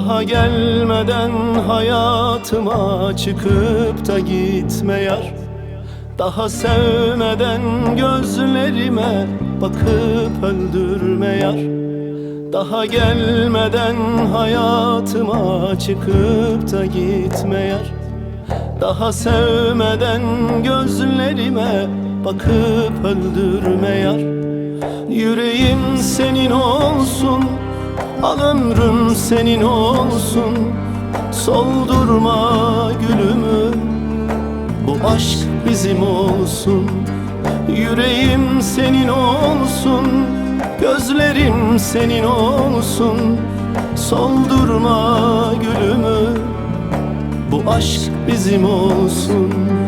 Daha gelmeden hayatıma çıkıp da gitme yar. Daha sevmeden gözlerime bakıp öldürme yar. Daha gelmeden hayatıma çıkıp da gitme yar. Daha sevmeden gözlerime bakıp öldürme yar. Yüreğim senin olsun Al ömrüm senin olsun. Soldurma gülümü. Bu aşk bizim olsun. Yüreğim senin olsun. Gözlerim senin olsun. Soldurma gülümü. Bu aşk bizim olsun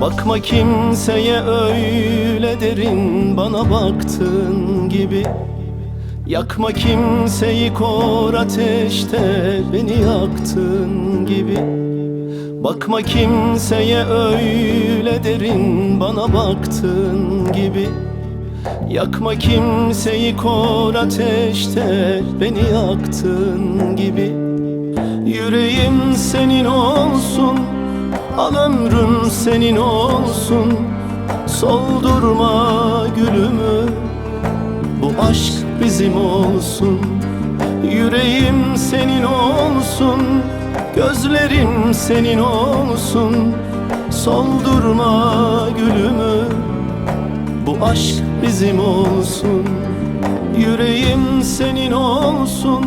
Bakma kimseye öyle derin bana baktığın gibi. Yakma kimseyi kor ateşte beni yaktığın gibi. Bakma kimseye öyle derin bana baktığın gibi. Yakma kimseyi kor ateşte beni yaktığın gibi. Yüreğim senin olsun Al ömrüm senin olsun. Soldurma gülümü. Bu aşk bizim olsun. Yüreğim senin olsun. Gözlerim senin olsun. Soldurma gülümü. Bu aşk bizim olsun. Yüreğim senin olsun.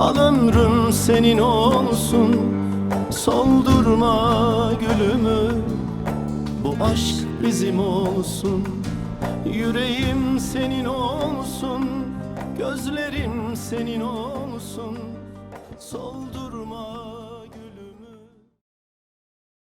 Al ömrüm senin olsun Soldurma gülümü Bu aşk bizim olsun. Yüreğim senin olsun Gözlerim senin olsun. Soldur